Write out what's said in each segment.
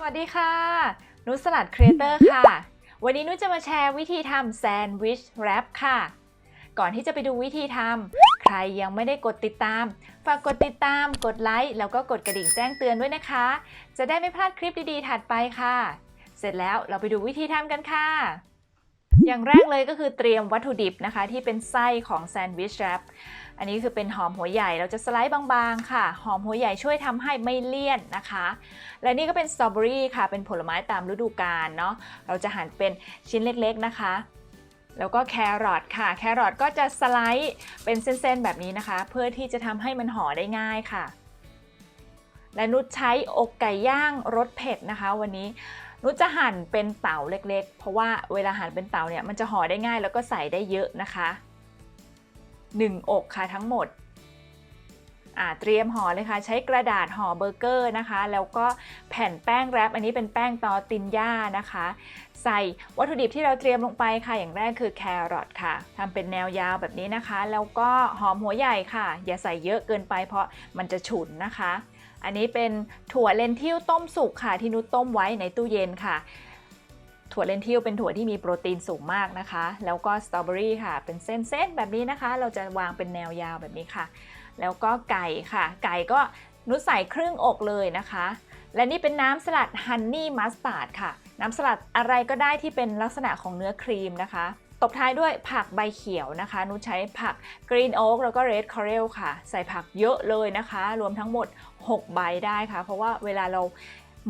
สวัสดีค่ะ นุสลัดครีเอเตอร์ค่ะ วันนี้นุจะมาแชร์วิธีทำแซนด์วิชแรปค่ะ ก่อนที่จะไปดูวิธีทำใครยังไม่ได้กดติดตาม ฝากกดติดตาม กดไลค์ แล้วก็กดกระดิ่งแจ้งเตือนด้วยนะคะ จะได้ไม่พลาดคลิปดีๆ ถัดไปค่ะ เสร็จแล้วเราไปดูวิธีทำกันค่ะ อย่างแรกเลยก็คือเตรียมวัตถุดิบนะคะ ที่เป็นไส้ของแซนด์วิชแรปอันนี้คือเป็นหอมหัวใหญ่เราจะสไลด์บางๆ ค่ะ หอมหัวใหญ่ช่วยทำให้ไม่เลี่ยนนะคะ และนี่ก็เป็นสตรอเบอรี่ค่ะ เป็นผลไม้ตามฤดูกาลเนาะเราจะหั่นเป็นชิ้นเล็กๆนะคะแล้วก็แครอทค่ะ แครอทก็จะสไลด์เป็นเส้นๆ แบบนี้นะคะ เพื่อที่จะทำให้มันห่อได้ง่ายค่ะ และนุชใช้อกไก่ย่างรสเผ็ดนะคะ วันนี้ นุชจะหั่นเป็นเต๋าเล็กๆ เพราะว่าเวลาหั่นเป็นเต๋าเนี่ยมันจะห่อได้ง่ายแล้วก็ใส่ได้เยอะนะคะ1อกค่ะทั้งหมดอ่าเตรียมห่อเลยค่ะ ใช้กระดาษห่อเบอร์เกอร์นะคะ แล้วก็แผ่นแป้งแรปอันนี้เป็นแป้งตอตินย่านะคะ ใส่วัตถุดิบที่เราเตรียมลงไปค่ะ อย่างแรกคือแครอทค่ะทำเป็นแนวยาวแบบนี้นะคะ แล้วก็หอมหัวใหญ่ค่ะ อย่าใส่เยอะเกินไปเพราะมันจะฉุนนะคะ อันนี้เป็นถั่วเลนทิลต้มสุกค่ะที่นุชต้มไว้ในตู้เย็นค่ะ ถั่วเลนทิลเป็นถั่วที่มีโปรตีนสูงมากนะคะ แล้วก็สตรอเบอรี่ค่ะ เป็นเส้นๆแบบนี้นะคะ เราจะวางเป็นแนวยาวแบบนี้ค่ะ แล้วก็ไก่ค่ะ ไก่ก็นุชใส่ครึ่งอกเลยนะคะ และนี่เป็นน้ำสลัดฮันนี่มัสตาร์ดค่ะ น้ำสลัดอะไรก็ได้ที่เป็นลักษณะของเนื้อครีมนะคะ ตบท้ายด้วยผักใบเขียวนะคะ นุชใช้ผักกรีนโอ๊กแล้วก็เรดคอเรลค่ะ ใส่ผักเยอะเลยนะคะ รวมทั้งหมด 6 ใบได้ค่ะ เพราะว่าเวลาเรา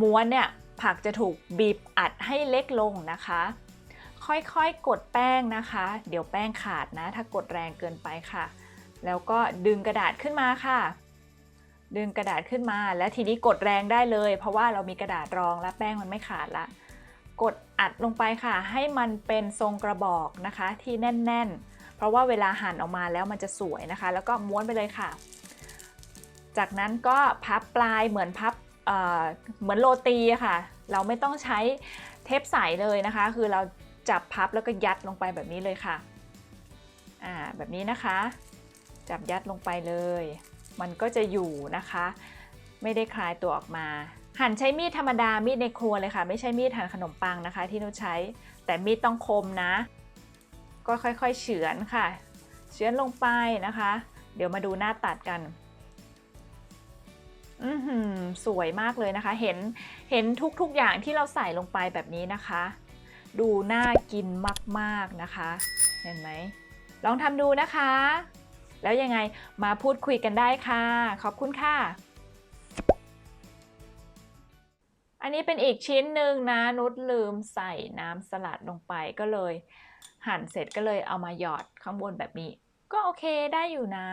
ม้วนเนี่ย ผักจะถูกบีบอัดให้เล็กลงนะคะ ค่อยๆกดแป้งนะคะ เดี๋ยวแป้งขาดนะ ถ้ากดแรงเกินไปค่ะ แล้วก็ดึงกระดาษขึ้นมาค่ะดึงกระดาษขึ้นมา แล้วทีนี้กดแรงได้เลย เพราะว่าเรามีกระดาษรองและแป้งมันไม่ขาดละ กดอัดลงไปค่ะ ให้มันเป็นทรงกระบอกนะคะ ที่แน่น ๆ เพราะว่าเวลาหั่นออกมาแล้วมันจะสวยนะคะ แล้วก็ม้วนไปเลยค่ะ จากนั้นก็พับปลายเหมือนพับเเหมือนโรตีค่ะ เราไม่ต้องใช้เทปใสเลยนะคะ คือเราจับพับแล้วก็ยัดลงไปแบบนี้เลยค่ะอ่าแบบนี้นะคะ จับยัดลงไปเลย มันก็จะอยู่นะคะ ไม่ได้คลายตัวออกมา หั่นใช้มีดธรรมดา มีดในครัวเลยค่ะ ไม่ใช่มีดหั่นขนมปังนะคะ ที่นุชใช้ แต่มีดต้องคมนะ ก็ค่อยๆเฉือนค่ะ เฉือนลงไปนะคะ เดี๋ยวมาดูหน้าตัดกัน อือหือสวยมากเลยนะคะ เห็น เห็นทุกๆอย่างที่เราใส่ลงไปแบบนี้นะคะ ดูน่ากินมากๆนะคะ เห็นไหม ลองทำดูนะคะ แล้วยังไงมาพูดคุยกันได้ค่ะ ขอบคุณค่ะ อันนี้เป็นอีกชิ้นหนึ่งนะนุชลืมใส่น้ำสลัดลงไปก็เลย หั่นเสร็จก็เลยเอามาหยอดข้างบนแบบนี้ ก็โอเคได้อยู่นะ